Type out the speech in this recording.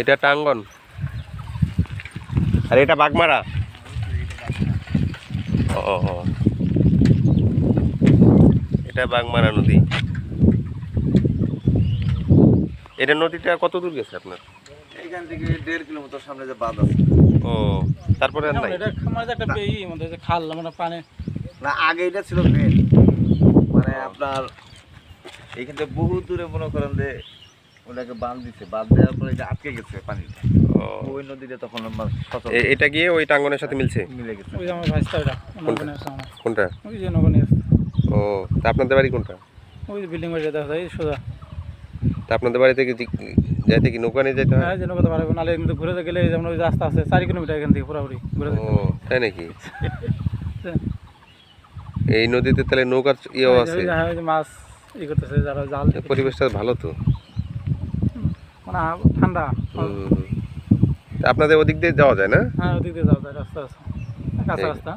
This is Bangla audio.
এটা টাঙ্গন। আর এটা বাগমারা? ও। এটা বাগমারা নদী। এটা নদীটা কত দূর গেছে আপনার? এইখান থেকে দেড় কিলোমিটার সামনে যে বাঁধ আছে। ও তারপরে আর নাই? এটা একটা যে খাল মানে পানি। না আগে এটা ছিল মেন। মানে আপনার এইখান থেকে বহু দূরে মনে করেন যে ওটাকে বাঁধ দিছে। বাঁধ দেওয়ার পরে এটা আটকে গেছে পানি ও। ওই নদীতে তখন এটা গিয়ে ওই টাঙ্গনের সাথে মিলছে? মিলে গেছে। ওই আমার ভাইস্তা ওটা কোনটা? ওই যে নগনে ও তা আপনাদের বাড়ি কোনটা? ওই যে বিল্ডিং বাড়ি দেখা যায় সোজা। তা আপনাদের বাড়ি থেকে যাইতে কি নৌকা নিয়ে যেতে হয়? হ্যাঁ যে নৌকাতে পারবে নাহলে কিন্তু ঘুরে গেলে যেমন ওই রাস্তা আছে চারি কিলোমিটার এখান থেকে পুরোপুরি ঘুরে ও তাই নাকি? এই নদীতে তাহলে নৌকার ইয়েও আছে? হ্যাঁ মাছ ই করতেছে যারা জাল পরিবেশটা ভালো তো? মানে ঠান্ডা। আপনাদের ওদিক দিয়ে যাওয়া যায় না? হ্যাঁ ওদিক দিয়ে যাওয়া যায় রাস্তা আছে। কাঁচা রাস্তা।